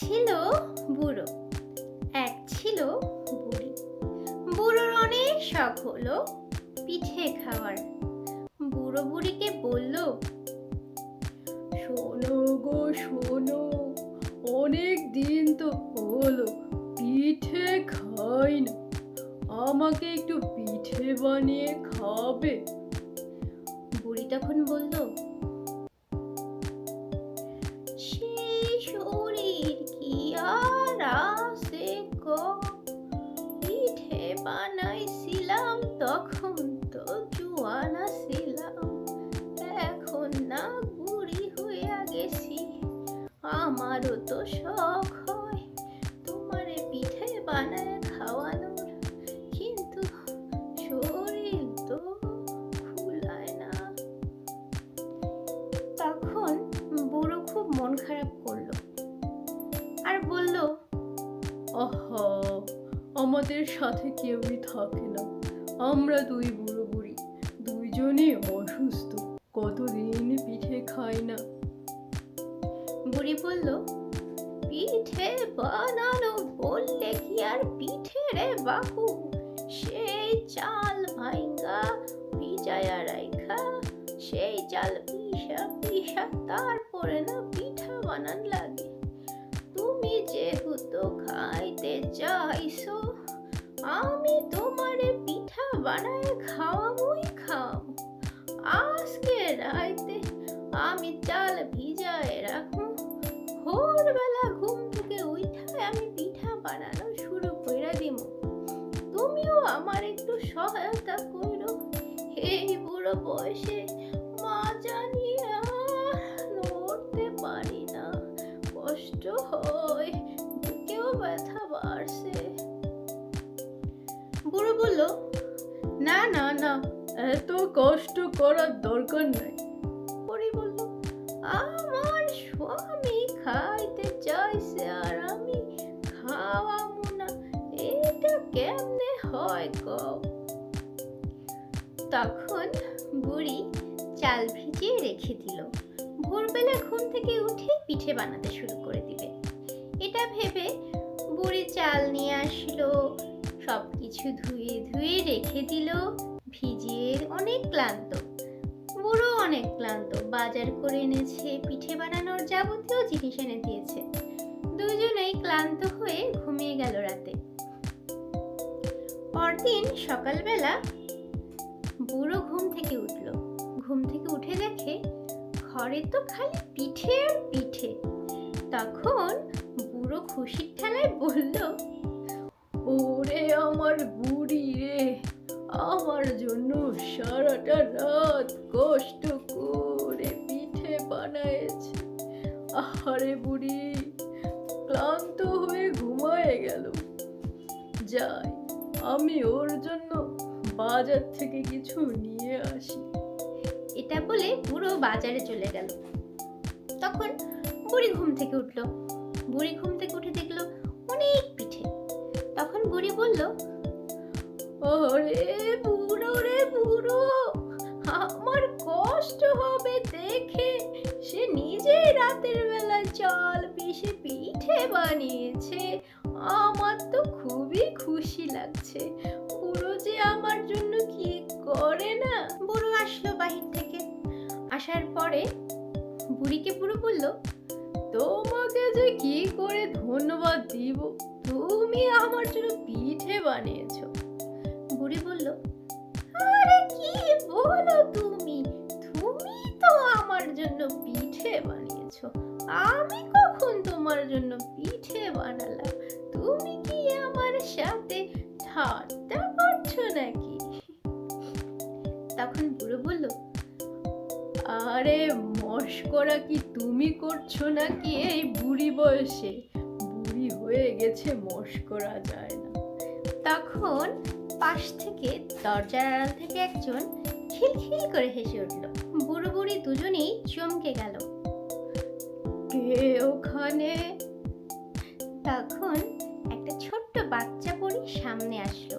ছিল বুড়ো। এক ছিল বুড়ি। বুড়োর অনেক শখ হলো পিঠে খাওয়ার। বুড়ো বুড়িকে বলল, শোনো গো, শোনো, অনেক দিন তো হলো পিঠে খাই না। আমাকে একটু পিঠে বানিয়ে খাবে। বুড়ি তখন বলল আমারও তো শখ হয় তোমারে পিঠে বানায় খাওয়ানোর। কিন্তু শরীর তো ফুলায় না। তখন বুড়ো খুব মন খারাপ করল আর বলল, আহা, আমাদের সাথে কেউই থাকে না। আমরা দুই বুড়ো বুড়ি, দুইজনই অসুস্থ। কতদিন পিঠে খাই না? বুড়ি বলল, পিঠে বানানো বললে কি আর পিঠে রে বাবু সেই চাল ভাইঙ্গা ভিজায়া রাইখা, সেই চাল পিসা পিসা তারপরে না পিঠা বানান লাগে। তুমি যেহেতু খাইতে চাইছো, আমি তোমারে পিঠা বানায় খাওয়াবই খাওয়াবো। আজকে রাইতে আমি চাল বয়সে মা নড়তে পারি না। কষ্ট হয় ব্যথা বাড়ছে। বুড়ো না না না, এত কষ্ট করার দরকার নাই। আমার স্বামী খাইতে চাইছে আর আমি খাওয়াবো না। এটা কেমনে হয় গো তখন বুড়ি চাল ভিজিয়ে রেখে দিল। ভোরবেলা ঘুম থেকে উঠে পিঠে বানাতে শুরু করে দিবে এটা ভেবে বুড়ি চাল নিয়ে আসলো সব কিছু ধুয়ে ধুয়ে রেখে দিল। ভিজিয়ে অনেক ক্লান্ত। বুড়ো অনেক ক্লান্ত। বাজার করে এনেছে, পিঠে বানানোর যাবতীয় জিনিস এনে দিয়েছে। দুজনেই ক্লান্ত হয়ে ঘুমিয়ে গেল রাতে। পরদিন সকালবেলা বুড়ো থেকে উঠল। ঘুম থেকে উঠে দেখে ঘরে তো খালি পিঠে আর পিঠে। তখন বুড়ো খুশির ঠেলায় বলল, ওরে আমার বুড়ি রে, আমার জন্য সারাটা রাত কষ্ট করে পিঠে বানায়েছে। আহারে বুড়ি, ক্লান্ত হয়ে ঘুমায় গেল। যাই, আমি ওর জন্য বাজার থেকে কিছু নিয়ে আসি। এটা বলে বুড়ো বাজারে চলে গেল। তখন বুড়ি ঘুম থেকে উঠল। বুড়ি ঘুম থেকে উঠে দেখল অনেক পিঠে। তখন বুড়ি বলল, ওরে বুড়ো রে বুড়ো, আমার কষ্ট হবে দেখে। সে নিজেই রাতের বেলা চাল পিষে পিঠে বানিয়েছে। না বুড়ো আসলো বাহির থেকে। আসার পরে বুড়িকে বুড়ো বলল, তোমাকে যে কি করে ধন্যবাদ দিব, তুমি আমার জন্য পিঠে বানিয়েছো। বুড়ি বলল, আরে কি বলো তুমি? তুমি তো আমার জন্য পিঠে বানিয়েছো। আমি কখন তোমার জন্য পিঠে বানালাম? তুমি কি আমার সাথে ঠাট্টা করছ নাকি? তখন বুড়ো বলল, আরে মস্করা কি তুমি করছ নাকি এই বুড়ি বয়সে? বুড়ি হয়ে গেছে মস্করা যায় না। তখন পাশ থেকে দরজার আড়াল থেকে একজন খিলখিল করে হেসে উঠল। বুড়ো বুড়ি দুজনেই চমকে গেল। কে ওখানে? তখন একটা ছোট্ট বাচ্চা পরি সামনে আসলো।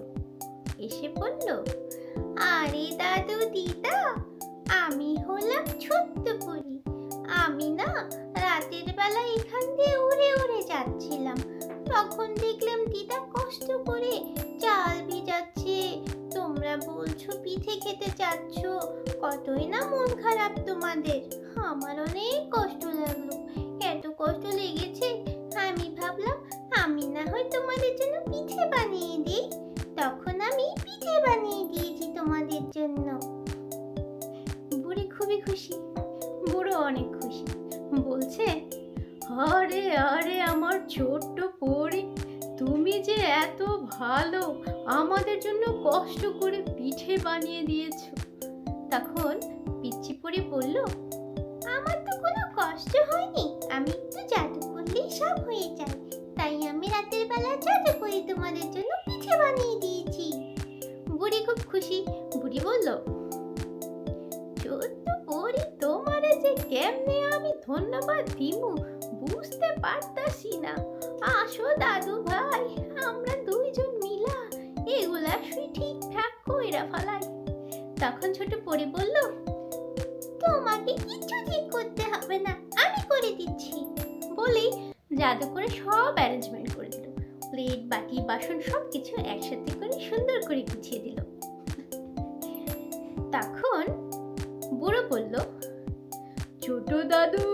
এসে বলল আরে দাদু দিদা, আমি হলাম ছোট্ট পরি আমি না রাতের বেলা এখান দিয়ে উড়ে উড়ে যাচ্ছিলাম। তখন দেখলাম দিদা কষ্ট করে চাল ভিজাচ্ছে। তোমরা বলছো পিঠে খেতে চাচ্ছ, কতই না মন খারাপ তোমাদের। আমার অনেক কষ্ট লাগল। এত কষ্ট লেগেছে, আমি ভাবলাম আমি না হয় তোমাদের জন্য পিঠে বানিয়ে দিই। তখন আমি পিঠে বানিয়ে দিয়েছি তোমাদের জন্য। বুড়ি খুবই খুশি। বুড়ো অনেক খুশি। বলছে, আরে আরে, আমার ছোট্ট পরি, তুমি যে এত ভালো, আমাদের জন্য কষ্ট করে পিঠে বানিয়ে দিয়েছ। তখন পিচ্ছি পড়ে বলল, আমার তো কোনো কষ্ট হয়নি, আমি একটু জাদু করলেই সব হয়ে যায়। তাই আমি রাতের বেলা জাদু করে তোমাদের জন্য পিঠে বানিয়ে খুশি? বুড়ি বলল ছোট্ট পরি তোমারে যে কেমনে আমি ধন্যবাদ দিমু, বুঝতে পারতাছি না। আসো দাদু ভাই, আমরা দুইজন মিলা এগুলা শুই ঠিকঠাক কইরা ফেলাই। তখন ছোট পরি বলল, তোমাকে কিছু ঠিক করতে হবে না, আমি করে দিচ্ছি। বলেই জাদু করে সব অ্যারেঞ্জমেন্ট করে দিল। প্লেট, বাটি, বাসন সব কিছু একসাথে করে সুন্দর করে গুছিয়ে দিল। তখন বুড়ো বলল, ছোট দাদু,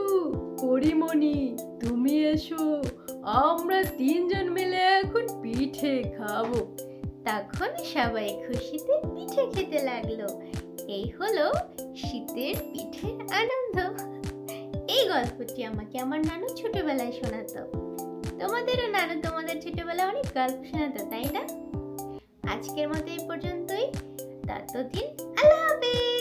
পরিমণি, তুমি এসো, আমরা তিনজন মিলে এখন পিঠে খাব। তখন সবাই খুশিতে পিঠে খেতে লাগল। এই হলো শীতের পিঠের আনন্দ। এই গল্পটি আমাকে আমার নানু ছোটবেলায় শোনাতো। তোমাদেরও নানু তোমাদের ছোটবেলায় অনেক গল্প শোনাতো, তাই না? আজকের মতো এই পর্যন্তই। ততদিন আল্লাহ হাফেজ।